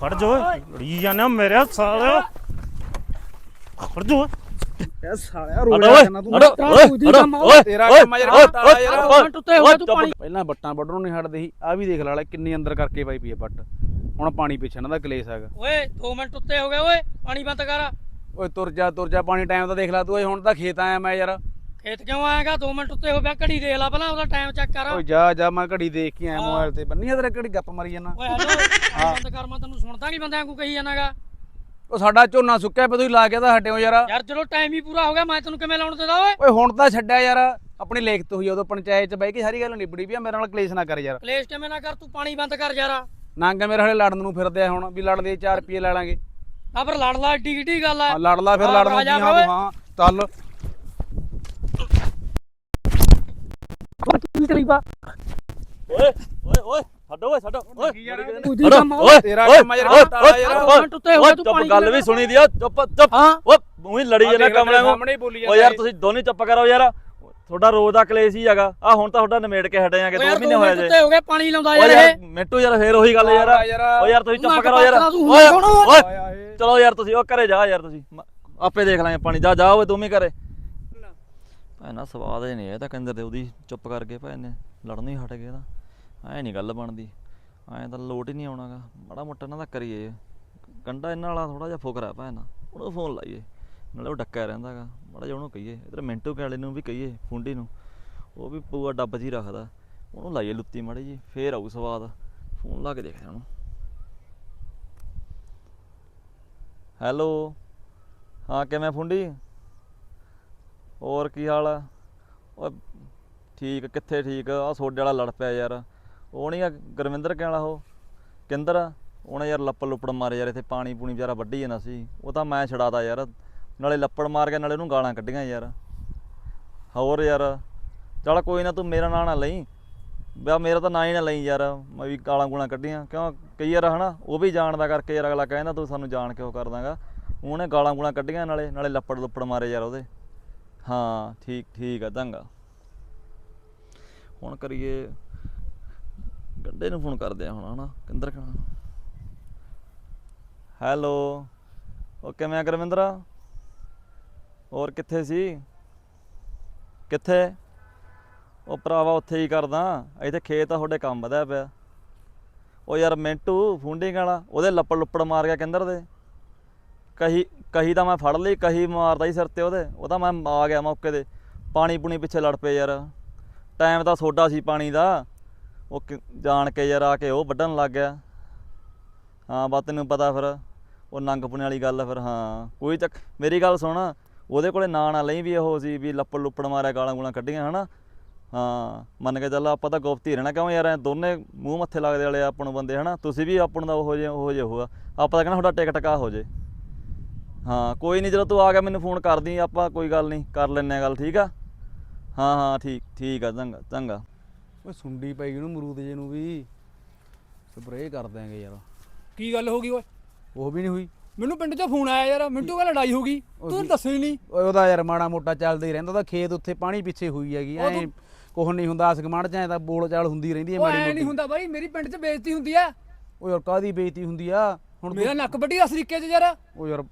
ਖੜ ਜੋ ਲੜੀ ਜਾਂਦੇ ਮੇਰੇ ਸਾਲਿਓ। ਖੜ ਜੋ ਇਹ ਸਾਲਿਆ ਰੋਇਆ ਓਏ ਜਾਂਦਾ ਤੂੰ। ਓਏ ਅੜੋ ਓਏ ਤੇਰਾ ਓਏ, ਕੰਮ ਆ ਜਿਹੜਾ ਓਏ, ਤਾਲਾ ਓਏ, ਯਾਰ। ਓਏ, ਟੁੱਟੇ ਹੋਏ ਤੂੰ ਚੁੱਪ। ਪਾਣੀ ਪਹਿਲਾਂ ਬੱਟਾਂ ਵੱਢਣੋਂ ਨਹੀਂ ਹਟਦੇ ਸੀ ਆ ਵੀ ਦੇਖ ਲਾ ਲੈ ਕਿੰਨੀ ਅੰਦਰ ਕਰਕੇ ਪਾਈ ਪਈ ਹੈ ਬੱਟ ਹੁਣ ਪਾਣੀ ਪਿੱਛੇ ਇਹਨਾਂ ਦਾ ਕਲੇਸ਼ ਹੈਗਾ। ਓਏ 2 ਮਿੰਟ ਉੱਤੇ ਹੋ ਗਏ ਓਏ ਪਾਣੀ ਬੰਦ ਕਰ। ਓਏ ਤੁਰ ਜਾ ਤੁਰ ਜਾ ਪਾਣੀ ਟਾਈਮ ਤਾਂ ਦੇਖ ਲੈ ਤੂੰ ਓਏ ਹੁਣ ਤਾਂ ਖੇਤ ਆਇਆ ਮੈਂ ਯਾਰ। ਖੇਤ ਕਿਉਂ ਆਏਗਾ 2 ਮਿੰਟ ਉੱਤੇ ਹੋ ਗਿਆ ਘੜੀ ਦੇਖ ਲੈ ਪਹਿਲਾਂ ਉਹਦਾ ਟਾਈਮ ਚੈੱਕ ਕਰ। ਓਏ ਜਾ ਜਾ ਮੈਂ ਘੜੀ ਦੇਖ ਕੇ ਆਇਆ। ਮੋਬਾਈਲ ਤੇ। ਬੰਨੀ ਆ ਤੇਰੇ ਘੜੀ ਗੱਪ ਮਾਰੀ ਜਾਣਾ ਓਏ ਹੈਲੋ ਬੰਦ ਕਰ ਮੈਂ ਤੈਨੂੰ ਸੁਣਦਾ ਨਹੀਂ ਬੰਦਿਆਂ ਨੂੰ ਕਹੀ ਜਾਣਾਗਾ ਉਹ ਸਾਡਾ ਝੋਨਾ ਸੁੱਕਿਆ ਪਿਆ ਤੁਸੀਂ ਲਾ ਕੇ ਤਾਂ ਹਟਿਓ ਯਾਰ। ਯਾਰ ਚਲੋ ਟਾਈਮ ਹੀ ਪੂਰਾ ਹੋ ਗਿਆ ਮੈਂ ਤੈਨੂੰ ਕਿਵੇਂ ਲਾਉਣ ਦੇਦਾ ਓਏ? ਓਏ ਹੁਣ ਤਾਂ ਛੱਡਿਆ ਯਾਰ। ਆਪਣੀ ਲਿਖਤ ਹੋਈ ਆ ਉਦੋਂ ਪੰਚਾਇਤ ਚ ਬਹਿ ਕੇ ਸਾਰੀ ਗੱਲ ਨਿਬੜੀ ਵੀ ਆ ਮੇਰੇ ਨਾਲ ਕਲੇਸ਼ ਨਾ ਕਰ ਯਾਰ। ਕਲੇਸ਼ ਕਿਵੇਂ ਨਾ ਕਰ ਤੂੰ ਪਾਣੀ ਬੰਦ ਕਰ ਯਾਰ। ਨੰਗ ਮੇਰੇ ਹਲੇ ਲੜਨ ਨੂੰ ਫਿਰਦੇ ਆ ਹੁਣ ਵੀ ਲੜਦੇ 4 ਰੁਪਏ ਲੈ ਲਾਂਗੇ। ਆ ਫਿਰ ਲੜ ਲਾ ਏਡੀ ਕਿੱਡੀ ਗੱਲ ਆ। ਲੜ ਲਾ ਫਿਰ ਲੜ। ਤੂੰ ਹਾਂ ਚੱਲ। ਕੀ ਕਰੀਬਾ ਓਏ ਓਏ ਓਏ ਛੱਡੋ ਓਏ ਛੱਡੋ ਓਏ। ਤੂੰ ਦੀ ਅੜੋ, ਕੰਮ ਓਏ ਤੇਰਾ ਓਏ, ਕੰਮ ਓਏ, ਤਾਲਾ ਯਾਰ। ਓਏ, ਮਿੰਟ ਉੱਤੇ ਹੋ ਗਏ, ਓਏ, ਤੂੰ ਪਾਣੀ ਗੱਲ ਵੀ ਸੁਣੀ ਦੀ ਆ ਚੁੱਪ ਚੁੱਪ। ਹਾਂ। ਓਏ ਉਹੀ ਲੜੀ ਜਾਂਦਾ ਕਮਲਿਆਂ ਨੂੰ। ਸਾਹਮਣੇ ਹੀ ਬੋਲੀ ਓ ਯਾਰ ਤੁਸੀਂ ਦੋਨੇ ਚੁੱਪ ਕਰੋ ਯਾਰ। ਤੁਹਾਡਾ ਰੋਜ਼ ਦਾ ਕਲੇਸ਼ ਹੀ ਹੈਗਾ। ਆ ਹੁਣ ਤਾਂ ਤੁਹਾਡਾ ਨਿਮੇੜ ਕੇ ਹਟੇ ਆਂਗੇ ਓ 2 ਯਾਰ ਮਹੀਨੇ 2 ਹੋਏ ਮਿੰਟ ਜੇ। ਉੱਤੇ ਹੋ ਗਏ ਪਾਣੀ ਲਾਉਂਦਾ ਯਾਰ ਯਾਰ ਇਹ। ਮਿੰਟੂ ਯਾਰ ਫੇਰ ਉਹੀ ਗੱਲ ਯਾਰ। ਯਾਰ। ਓ ਯਾਰ ਤੁਸੀਂ ਚੁੱਪ ਕਰੋ ਯਾਰ। ਓਏ। ਓਏ ਚਲੋ ਯਾਰ ਤੁਸੀਂ ਉਹ ਘਰੇ ਜਾ ਯਾਰ ਤੁਸੀਂ। ਆਪੇ ਦੇਖ ਲਾਂਗੇ ਪਾਣੀ। ਜਾ ਜਾ ਓਏ ਤੂੰ ਵੀ ਘਰੇ। ਭੈਣਾ ਸਵਾਦ ਹੀ ਨਹੀਂ, ਇਹ ਤਾਂ ਕਹਿੰਦੇ ਦੇ ਉਹਦੀ ਚੁੱਪ ਕਰਕੇ ਭੈਣ ਨੇ ਲੜਨ ਹੀ ਹਟ ਗਏ ਤਾਂ। ਐ ਨਹੀਂ ਗੱਲ ਬਣਦੀ, ਐ ਤਾਂ ਲੋਟ ਹੀ ਨਹੀਂ ਆਉਣਾਗਾ। ਮਾੜਾ ਮੋਟਾ ਇਹਨਾਂ ਦਾ ਕਰੀਏ। ਕੰਡਾ ਇਹਨਾਂ ਵਾਲਾ ਥੋੜਾ ਜਿਹਾ ਫੁਕਰਾ ਭੈਣ ਉਹਨੂੰ ਫੋਨ ਲਾਈਏ। ਨਾਲੇ ਉਹ ਡੱਕਿਆ ਰਹਿੰਦਾਗਾ। ਮਾੜਾ ਜਿਹਾ ਉਹਨੂੰ ਕਹੀਏ, ਇਧਰ ਮਿੰਟੂ ਕਾਲੇ ਨੂੰ ਵੀ ਕਹੀਏ, ਫੁੰਡੀ ਨੂੰ। ਉਹ ਵੀ ਪੂਆ ਡੱਬ ਜੀ ਰੱਖਦਾ। ਉਹਨੂੰ ਲਾਈਏ ਲੁੱਤੀ ਮਾੜੀ ਜੀ ਫੇਰ ਆਊ ਸਵਾਦ। ਫੋਨ ਲਾ ਕੇ ਦੇਖਦੇ ਉਹਨੂੰ। ਹੈਲੋ। ਹਾਂ, ਕਿਵੇਂ ਫੁੰਡੀ? ਹੋਰ ਕੀ ਹਾਲ ਆ? ਓਏ, ਠੀਕ, ਕਿੱਥੇ ਠੀਕ? ਆ ਸੋਡੇ ਵਾਲਾ ਲੜ ਪਿਆ ਯਾਰ। ਉਹ ਨਹੀਂ ਆ ਗੁਰਵਿੰਦਰ ਕਹਿਣ ਵਾਲਾ ਉਹ? ਕਿੰਦਰ? ਆ? ਉਹਨੇ ਯਾਰ ਲੱਪੜ ਲੁੱਪੜ ਮਾਰੇ ਯਾਰ, ਇੱਥੇ ਪਾਣੀ ਪੂਣੀ ਵਿਚਾਰਾ ਵੱਢੀ ਜਾਣਾ ਸੀ। ਉਹ ਤਾਂ ਮੈਂ ਛਡਾਤਾ ਯਾਰ। ਨਾਲੇ ਲੱਪੜ ਮਾਰ ਕੇ ਨਾਲੇ ਉਹਨੂੰ ਗਾਲਾਂ ਕੱਢੀਆਂ ਯਾਰ। ਹੋਰ ਯਾਰ, ਚੱਲ ਕੋਈ ਨਾ ਤੂੰ ਮੇਰਾ ਨਾਂ ਨਾ ਲਈ। ਬਾ ਮੇਰਾ ਤਾਂ ਨਾਂ ਹੀ ਨਾ ਲਈ ਯਾਰ। ਮੈਂ ਵੀ ਗਾਲਾਂ ਗੂਲਾਂ ਕੱਢੀਆਂ। ਕਿਉਂ? ਕਈ ਯਾਰ ਹਨਾ, ਉਹ ਵੀ ਜਾਣਦਾ ਕਰਕੇ ਯਾਰ ਅਗਲਾ ਕਹਿੰਦਾ, ਤੂੰ ਸਾਨੂੰ ਜਾਣ ਕਿਉਂ ਕਰਦਾਗਾ? ਉਹਨੇ ਗਾਲਾਂ ਗੂਲਾਂ ਕੱਢੀਆਂ ਨਾਲੇ ਨਾਲੇ ਲੱਪੜ ਲੁੱਪੜ ਮਾਰੇ ਯਾਰ ਉਹਦੇ। ਹਾਂ, ਠੀਕ ਠੀਕ ਆ, ਚੰਗਾ। ਹੁਣ ਕਰੀਏ, ਗੰਡੇ ਨੂੰ ਫੋਨ ਕਰਦੇ ਆ ਹੁਣ, ਹਨਾ, ਕਿੰਦਰ ਕਹਾਂ ਹੈਲੋ, ਉਹ ਕਿਵੇਂ ਆ ਗੁਰਵਿੰਦਰਾ? ਹੋਰ ਕਿੱਥੇ ਸੀ? ਕਿੱਥੇ? ਉਹ ਭਰਾਵਾ ਉੱਥੇ ਹੀ ਕਰਦਾ, ਇੱਥੇ ਖੇਤ ਆ, ਤੁਹਾਡੇ ਕੰਮ ਵਧਿਆ ਪਿਆ। ਉਹ ਯਾਰ ਮਿੰਟੂ ਫੁੰਡਿੰਗ ਵਾਲਾ, ਉਹਦੇ ਲੱਪੜ ਲੁੱਪੜ ਮਾਰ ਗਿਆ ਕਿੰਦਰ ਦੇ। ਕਹੀ ਕਹੀ ਤਾਂ ਮੈਂ ਫੜ ਲਈ, ਕਹੀ ਮਾਰਦਾ ਹੀ ਸਿਰ ਤੇ ਉਹਦੇ। ਉਹ ਤਾਂ ਮੈਂ ਆ ਗਿਆ ਮੌਕੇ ਤੇ। ਪਾਣੀ ਪੂਣੀ ਪਿੱਛੇ ਲੜ ਪਏ ਯਾਰ। ਟਾਈਮ ਤਾਂ ਸੋਡਾ ਸੀ ਪਾਣੀ ਦਾ। ਉਹ ਕਿ- ਜਾਣ ਕੇ ਯਾਰ ਆ ਕੇ ਉਹ ਵੱਢਣ ਲੱਗ ਗਿਆ। ਹਾਂ ਬਾ ਤੈਨੂੰ ਪਤਾ ਫਿਰ। ਉਹ ਨੰਗ ਪੁਣੇ ਵਾਲੀ ਗੱਲ ਫਿਰ, ਹਾਂ। ਕੋਈ ਚੱਕ, ਮੇਰੀ ਗੱਲ ਸੁਣ। ਉਹਦੇ ਕੋਲੇ ਨਾਂ ਨਾ ਲਈ ਵੀ ਉਹ ਸੀ ਵੀ ਲੱਪੜ ਲੁੱਪੜ ਮਾਰਿਆ ਗਾਲਾਂ ਗੂਲਾਂ ਕੱਢੀਆਂ, ਹਨਾ? ਹਾਂ, ਮੰਨ ਕੇ ਚੱਲ ਆਪਾਂ ਤਾਂ ਗੁਪਤੀ ਰਹਿਣਾ ਕਿਉਂ ਯਾਰ? ਦੋਨੇ ਮੂੰਹ ਮੱਥੇ ਲੱਗਦੇ ਵਾਲੇ ਆਪਾਂ ਨੂੰ ਬੰਦੇ, ਹਨਾ? ਤੁਸੀਂ ਵੀ ਆਪਣ ਦਾ ਉਹੋ ਜਿਹੇ ਉਹੋ ਜਿਹੇ ਹੋਆ ਆਪਾਂ ਤਾਂ ਕਹਿੰਦਾ ਤੁਹਾਡਾ ਟਿਕ ਟਕਾ ਹੋ ਜੇ। ਹਾਂ ਕੋਈ ਨਹੀਂ ਜਦੋਂ ਤੂੰ ਆ ਗਿਆ ਮੈਨੂੰ ਫੋਨ ਕਰਦੀ ਆਪਾਂ ਕੋਈ ਗੱਲ ਨਹੀਂ ਕਰ ਲੈਨੇ ਆ ਗੱਲ ਠੀਕ ਆ? ਹਾਂ ਹਾਂ ਠੀਕ ਠੀਕ ਆ ਚੰਗਾ ਚੰਗਾ। ਓਏ ਸੁੰਡੀ ਪੈ ਗਈ ਉਹਨੂੰ ਮਰੂਦ ਜੇ ਨੂੰ ਵੀ। ਸਪਰੇਅ ਕਰ ਦਿਆਂਗੇ ਯਾਰ। ਕੀ ਗੱਲ ਹੋ ਗਈ ਓਏ? ਉਹ ਵੀ ਨਹੀਂ ਹੋਈ। ਮੈਨੂੰ ਪਿੰਡ 'ਚੋਂ ਫੋਨ ਆਇਆ ਯਾਰ ਮਿੰਟੂ ਕਾ ਲੜਾਈ ਹੋ ਗਈ? ਤੂੰ ਦੱਸਿਆ ਹੀ ਨਹੀਂ ਓਏ ਉਹਦਾ ਯਾਰ ਮਾੜਾ ਮੋਟਾ ਚੱਲਦਾ ਹੀ ਰਹਿੰਦਾ ਉਹਦਾ ਖੇਤ ਉੱਥੇ ਪਾਣੀ ਪਿੱਛੇ ਹੋਈ ਹੈਗੀ ਐ ਕੁਛ ਨਹੀਂ ਹੁੰਦਾ ਅਸਗਮਣ ਚ ਐ ਤਾਂ ਬੋਲ ਚਾਲ ਹੁੰਦੀ ਰਹਿੰਦੀ ਹੈ ਉਹ ਮਾੜੀ ਐ ਨਹੀਂ ਮੋਟੀ। ਹੁੰਦਾ ਬਾਈ ਮੇਰੀ ਪਿੰਡ 'ਚ ਬੇਇੱਜ਼ਤੀ ਹੁੰਦੀ ਆ। ਓ ਯਾਰ ਕਾਦੀ ਬੇਇੱਜ਼ਤੀ ਹੁੰਦੀ ਆ? ਹੁਣ ਮੇਰਾ ਨੱਕ ਵੱਡੀ ਅਸ ਤਰੀਕੇ 'ਚ ਯਾਰ। ਓ ਯਾਰ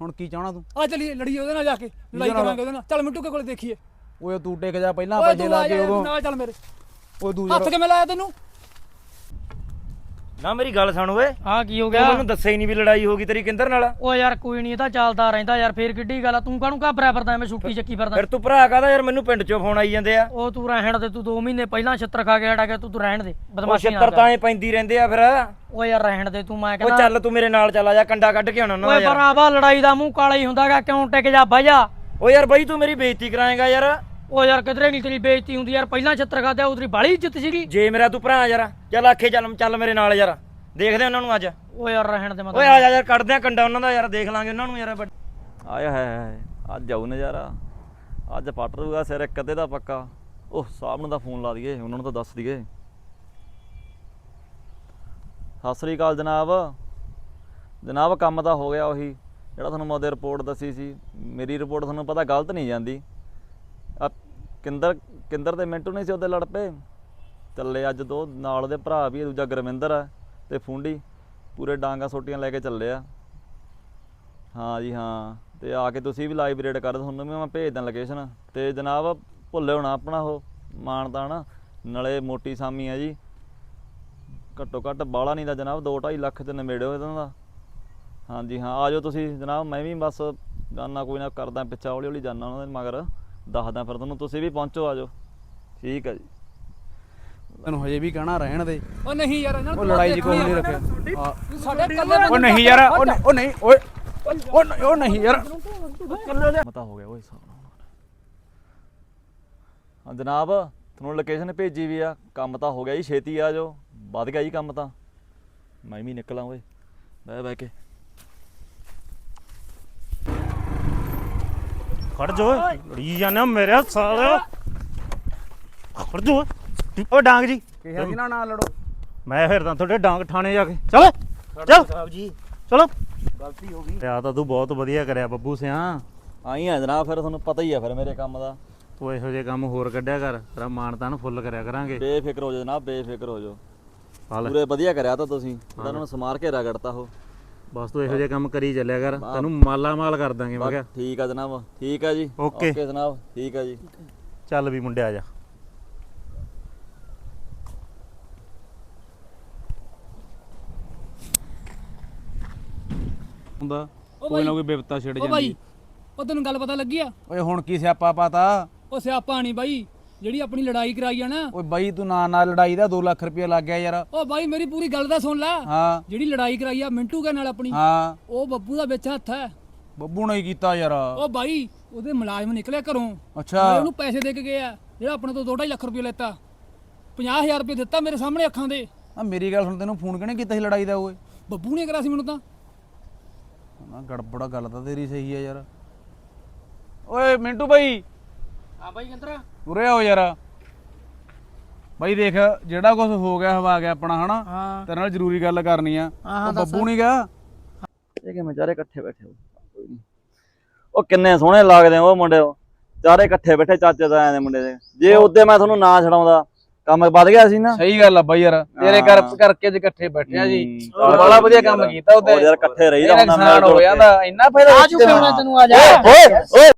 ਹੁਣ ਕੀ ਚਾਹਣਾ ਤੂੰ? ਆ ਚਲੀਏ ਲੜੀਏ ਉਹਦੇ ਨਾਲ ਜਾ ਕੇ ਲੜਾਈ? ਕਰਾਂਗੇ ਉਹਦੇ ਨਾਲ। ਚੱਲ ਮਿੰਟੂ ਕੇ ਕੋਲੇ ਦੇਖੀਏ। ਓਏ ਤੂੰ ਟਿਕ ਜਾ ਪਹਿਲਾਂ ਤੂੰ ਲਾ ਕੇ ਉਦੋਂ। ਨਾਲ ਚੱਲ ਮੇਰੇ। ਓਏ ਦੂ ਹੱਥ ਕਿਵੇਂ ਲਾਇਆ ਤੈਨੂੰ? ਨਾ ਮੇਰੀ ਗੱਲ ਸੁਣ ਓਏ। ਹਾਂ ਕੀ ਹੋ ਤੂੰ ਗਿਆ? ਮੈਨੂੰ ਦੱਸਿਆ ਹੀ ਨਹੀਂ ਵੀ ਲੜਾਈ ਹੋ ਗਈ ਤੇਰੀ ਕਿੰਦਰ ਨਾਲ। ਓ ਯਾਰ ਕੋਈ ਨਹੀਂ ਇਹ ਤਾਂ ਚੱਲਦਾ ਰਹਿੰਦਾ ਯਾਰ ਫੇਰ ਕਿੱਡੀ ਗੱਲ ਆ ਤੂੰ ਕਾਹਨੂੰ ਘਾਬਰਿਆ ਫਿਰਦਾ ਐਵੇਂ ਛੁੱਟੀ ਚੱਕੀ ਫਿਰਦਾ? ਫਿਰ ਤੂੰ ਭਰਾ ਕਾਹਦਾ ਯਾਰ ਮੈਨੂੰ ਪਿੰਡ ਚੋਂ ਫੋਨ ਆਈ ਜਾਂਦੇ ਆ। ਉਹ ਤੂੰ ਰਹਿਣ ਦੇ ਤੂੰ 2 ਮਹੀਨੇ ਪਹਿਲਾਂ ਛਿੱਤਰ ਖਾ ਕੇ ਹਟਾ ਗਿਆ ਤੂੰ ਤੂੰ ਰਹਿਣ ਦੇ ਉਹ ਬਦਮਾਸ਼ੀ ਨਾ ਛਿੱਤਰ ਤਾਂ ਕਰ ਐ ਪੈਂਦੀ ਰਹਿੰਦੇ ਆ ਫਿਰ। ਓ ਯਾਰ ਰਹਿਣ ਦੇ ਤੂੰ ਮੈਂ ਉਹ ਕਹਿੰਦਾ ਚੱਲ ਤੂੰ ਮੇਰੇ ਨਾਲ ਚੱਲ ਆ ਜਾ ਕੰਡਾ ਕੱਢ ਕੇ ਆਉਣਾ ਉਹਨਾਂ ਦਾ ਓਏ ਯਾਰ। ਭਰਾਵਾ ਲੜਾਈ ਦਾ ਮੂੰਹ ਕਾਲਾ ਹੀ ਹੁੰਦਾਗਾ ਕਿਉਂ ਟਿਕ ਜਾ ਬਹਿ ਜਾ। ਓ ਯਾਰ ਬਾਈ ਤੂੰ ਮੇਰੀ ਬੇਇੱਜ਼ਤੀ ਕਰਾਏਗਾ ਯਾਰ। ਓ ਯਾਰ ਕਿਧਰੇ ਨਹੀਂ ਤੇਰੀ ਬੇਇੱਜ਼ਤੀ ਹੁੰਦੀ ਯਾਰ ਪਹਿਲਾਂ ਛਿੱਤਰ ਖਾਦਿਆ ਉਤਰੀ ਬਾਲੀ ਇੱਜ਼ਤ ਸੀਗੀ। ਜੇ ਮੇਰਾ ਤੂੰ ਭਰਾ ਯਾਰ ਚੱਲ ਆਖੇ ਚੱਲ ਚੱਲ ਮੇਰੇ ਨਾਲ ਯਾਰ। ਦੇਖਦੇ ਆ ਉਹਨਾਂ ਨੂੰ ਅੱਜ। ਓ ਯਾਰ ਰਹਿਣ ਦੇ ਓਏ ਆ ਜਾ ਯਾਰ ਕੱਢਦੇ ਆ ਕੰਡਾ ਉਹਨਾਂ ਦਾ ਯਾਰ ਦੇਖ ਲਾਂਗੇ ਉਹਨਾਂ ਨੂੰ ਯਾਰ ਆਇਆ ਹੈ ਹੈ ਅੱਜ ਜਾਊ ਨਜ਼ਾਰਾ। ਅੱਜ ਪੱਟ ਰੂਗਾ ਸਿਰ ਇੱਕ ਅੱਧੇ ਦਾ ਪੱਕਾ। ਉਹ ਸਾਹਿਬ ਨੂੰ ਤਾਂ ਫੋਨ ਲਾ ਦਈਏ ਉਹਨਾਂ ਨੂੰ ਤਾਂ ਦੱਸ ਦਈਏ। ਸਤਿ ਸ੍ਰੀ ਅਕਾਲ ਜਨਾਬ। ਜਨਾਬ ਕੰਮ ਤਾਂ ਹੋ ਗਿਆ ਉਹੀ। ਜਿਹੜਾ ਤੁਹਾਨੂੰ ਮੈਂ ਉਹਦੇ ਰਿਪੋਰਟ ਦੱਸੀ ਸੀ ਮੇਰੀ ਰਿਪੋਰਟ ਤੁਹਾਨੂੰ ਪਤਾ ਗਲਤ ਨਹੀਂ ਜਾਂਦੀ। ਕਿੰਦਰ ਕਿੰਦਰ ਤੇ ਮਿੰਟੂ ਨਹੀਂ ਸੀ ਉਹਦੇ ਲੜ ਪਏ? ਚੱਲੇ ਅੱਜ ਦੋ ਨਾਲ ਦੇ ਭਰਾ ਵੀ ਦੂਜਾ ਗੁਰਵਿੰਦਰ ਆ ਤੇ ਫੁੰਡੀ। ਪੂਰੇ ਡਾਂਗਾ ਸੋਟੀਆਂ ਲੈ ਕੇ ਚੱਲੇ ਆ। ਹਾਂ ਜੀ ਹਾਂ। ਤੇ ਆ ਕੇ ਤੁਸੀਂ ਵੀ ਲਾਈਵ ਰੇਡ ਕਰ ਦਿਓ, ਤੁਹਾਨੂੰ ਵੀ ਮੈਂ ਭੇਜ ਦਾਂ ਲੋਕੇਸ਼ਨ ਤੇ ਜਨਾਬ ਭੁੱਲੇ ਹੋਣਾ ਆਪਣਾ ਉਹ ਮਾਨਦਾਨ ਨਾਲੇ ਮੋਟੀ ਸਾਮੀ ਆ ਜੀ। ਘੱਟੋ ਘੱਟ ਬਾਲਾ ਨਹੀਂ ਦਾ ਜਨਾਬ 2.5 ਲੱਖ ਤੇ ਨਿਬੇੜਿਓ ਇਹਨਾਂ ਦਾ। ਹਾਂਜੀ ਹਾਂ। ਆ ਜਾਓ ਤੁਸੀਂ ਜਨਾਬ ਮੈਂ ਵੀ ਬਸ ਜਾਨਾ ਕੋਈ ਨਾ ਕਰਦਾ ਪਿੱਛਾ ਹੌਲੀ ਹੌਲੀ ਜਾਨਾ ਉਹਨਾਂ ਦੇ ਮਗਰ। ਦੱਸਦਾ ਫਿਰ ਤੁਹਾਨੂੰ ਤੁਸੀਂ ਵੀ ਪਹੁੰਚੋ ਆ ਜਾਓ। ਠੀਕ ਹੈ ਜੀ। ਤੈਨੂੰ ਹਜੇ ਵੀ ਕਹਿਣਾ ਰਹਿਣ ਦੇ। ਉਹ ਨਹੀਂ ਯਾਰ ਇਹਨਾਂ ਨੂੰ ਉਹ ਲੜਾਈ ਜੀ ਕੋਈ ਨਹੀਂ ਰੱਖਿਆ। ਸਾਡੇ ਕੱਲੇ ਉਹ ਨਹੀਂ ਯਾਰ ਉਹ ਨਹੀਂ- ਓਏ ਉਹ ਨਹੀਂ- ਉਹ ਨਹੀਂ ਯਾਰ। ਮਤਾ ਹੋ ਗਿਆ ਓਏ ਸਾਹਮਣੇ ਹਾਂ ਜਨਾਬ ਤੁਹਾਨੂੰ ਲੋਕੇਸ਼ਨ ਭੇਜੀ ਵੀ ਆ। ਕੰਮ ਤਾਂ ਹੋ ਗਿਆ ਜੀ ਛੇਤੀ ਆ ਜਾਓ। ਵੱਧ ਗਿਆ ਜੀ ਕੰਮ ਤਾਂ। ਮੈਂ ਵੀ ਨਿਕਲਾਂ ਓਏ। ਬਹਿ ਬਹਿ ਕੇ। ਖੜ ਜੋ ਲੜੀ ਜਾਣਾ ਮੇਰੇ ਸਾਲਿਆ ਖੜ ਜੋ ਓ ਡਾਂਗ ਜੀ। ਕਿਹਾ ਸੀ ਨਾ ਨਾ ਲੜੋ। ਮੈਂ ਫਿਰਦਾ ਤੁਹਾਡੇ ਡਾਂਗ ਠਾਣੇ ਜਾ ਕੇ। ਚਲ ਚਲ। ਸਾਹਿਬ ਜੀ। ਚਲੋ। ਗਲਤੀ ਹੋ ਗਈ। ਆ ਤਾਂ ਤੂੰ ਬਹੁਤ ਵਧੀਆ ਕਰਿਆ ਬੱਬੂ ਸਿਆ। ਆਈ ਆ ਜਨਾਬ ਫਿਰ ਤੁਹਾਨੂੰ ਪਤਾ ਹੀ ਆ ਫਿਰ ਮੇਰੇ ਕੰਮ ਦਾ। ਤੂੰ ਇਹੋ ਜਿਹੇ ਕੰਮ ਹੋਰ ਕੱਢਿਆ ਕਰ ਤੇਰਾ ਮਾਨਤਾਨ ਫੁੱਲ ਕਰਿਆ ਕਰਾਂਗੇ। ਬੇਫਿਕਰ ਹੋ ਜਾਓ ਜਨਾਬ ਬੇਫਿਕਰ ਹੋ ਜਾਓ ਹਾਲ। ਪੂਰੇ ਵਧੀਆ ਕਰਿਆ ਤਾਂ ਤੁਸੀਂ। ਉਹਨਾਂ ਨੂੰ ਸਮਾਰ ਕੇ ਰਗੜਤਾ ਉਹ। ਬਸ ਤੂੰ ਇਹੋ ਜਿਹੇ ਕੰਮ ਕਰੀ ਚੱਲਿਆ ਕਰ ਤੈਨੂੰ ਮਾਲਾ ਮਾਲ ਕਰ ਦਾਂਗੇ ਮੈਂ ਕਿਹਾ। ਠੀਕ ਆ ਜਨਾਬ ਠੀਕ ਆ ਜੀ। ਓਕੇ। ਜਨਾਬ ਠੀਕ ਆ ਜੀ। ਚੱਲ ਵੀ ਮੁੰਡਿਆ ਜਾ। ਹੁੰਦਾ ਕੋਈ ਨਾ ਕੋਈ ਬਿਪਤਾ ਛਿੜ ਉਹ ਬਾਈ ਜਾਂਦੀ। ਉਹ ਤੈਨੂੰ ਗੱਲ ਪਤਾ ਲੱਗੀ ਆ? ਓਏ ਹੁਣ ਕੀ ਸਿਆਪਾ ਪਾਤਾ? ਉਹ ਸਿਆਪਾ ਨਹੀਂ ਬਾਈ। ਜਿਹੜੀ ਆਪਣੀ ਲੜਾਈ ਕਰਾਈ ਆ ਨਾ। ਓਏ ਬਾਈ ਤੂੰ ਨਾ ਨਾ ਲੜਾਈ ਦਾ 2 ਲੱਖ ਰੁਪਇਆ ਲੱਗ ਗਿਆ ਯਾਰ। ਉਹ ਬਾਈ ਮੇਰੀ ਪੂਰੀ ਗੱਲ ਤਾਂ ਸੁਣ ਲੈ। ਹਾਂ। ਜਿਹੜੀ ਲੜਾਈ ਕਰਾਈ ਆ ਮਿੰਟੂ ਕੇ ਨਾਲ ਆਪਣੀ। ਹਾਂ। ਉਹ ਬੱਬੂ ਦਾ ਵਿੱਚ ਹੱਥ ਹੈ। ਬੱਬੂ ਨੇ ਹੀ ਕੀਤਾ ਯਾਰ। ਉਹ ਬਾਈ ਉਹਦੇ ਮੁਲਾਜ਼ਮ ਨਿਕਲਿਆ ਘਰੋਂ। ਅੱਛਾ। ਨਾਲੇ ਉਹਨੂੰ ਪੈਸੇ ਦੇ ਕੇ ਗਏ ਆ। ਜਿਹੜਾ ਆਪਣੇ ਤੋਂ 2.5 ਲੱਖ ਰੁਪਏ ਲੈਤਾ। 50000 ਰੁਪਏ ਦਿੱਤਾ ਮੇਰੇ ਸਾਹਮਣੇ ਅੱਖਾਂ ਦੇ ਆ ਮੇਰੀ ਗੱਲ ਸੁਣ ਤੈਨੂੰ ਫੋਨ ਕਿਹਨੇ ਕੀਤਾ ਸੀ ਲੜਾਈ ਦਾ ਓਏ? ਬੱਬੂ ਨੇ ਕਰਿਆ ਸੀ ਮੈਨੂੰ ਤਾਂ। ਨਾ ਗੜਬੜਾ ਗੱਲ ਤਾਂ ਤੇਰੀ ਸਹੀ ਹੈ ਯਾਰ। ਓਏ ਮਿੰਟੂ ਬਾਈ। ਹਾਂ ਬਾਈ ਕਿੰਦਰਾ ਉਰੇ ਆਓ ਯਾਰ। ਬਾਈ ਦੇਖ ਜਿਹੜਾ ਕੁਝ ਹੋ ਗਿਆ ਹਵਾ ਗਿਆ ਆਪਣਾ ਹਨਾ? ਹਾਂ। ਤੇਰੇ ਨਾਲ ਜ਼ਰੂਰੀ ਗੱਲ ਕਰਨੀ ਆ। ਹਾਂ, ਉਹ ਬੱਬੂ ਨਹੀਂ ਗਾ ਇਹ ਕਿਵੇਂ ਚਾਰੇ ਇਕੱਠੇ ਬੈਠੇ ਹੋ? ਕੋਈ ਨੀ। ਉਹ ਕਿੰਨੇ ਸੋਹਣੇ ਲੱਗਦੇ ਆ ਉਹ ਮੁੰਡੇ। ਉਹ ਚਾਰੇ ਇਕੱਠੇ ਬੈਠੇ ਚਾਚੇ ਤਾਇਆਂ ਦੇ ਮੁੰਡੇ ਦੇ। ਜੇ ਉਹਦੇ ਮੈਂ ਤੁਹਾਨੂੰ ਨਾ ਛਡਾਉਂਦਾ ਕੰਮ ਵੱਧ ਗਿਆ ਸੀ ਨਾ। ਸਹੀ ਗੱਲ ਆ ਬਾਈ ਯਾਰ ਤੇਰੇ ਹਾਂ। ਕਰਕੇ ਅੱਜ ਇਕੱਠੇ ਬੈਠੇ ਆ ਜੀ। ਬੜਾ ਵਧੀਆ ਕੰਮ ਕੀਤਾ ਉਹਦੇ। ਉਹ ਯਾਰ ਇਕੱਠੇ ਰਹੀਦਾ ਇਹਦਾ ਹੁੰਦਾ ਨੁਕਸਾਨ ਹੋ ਜਾਂਦਾ ਇੰਨਾ ਫਾਇਦਾ ਆ ਚੁੱਕੇ ਹੋਣਾ। ਤੈਨੂੰ ਆ ਜਾ। ਓਏ ਓਏ।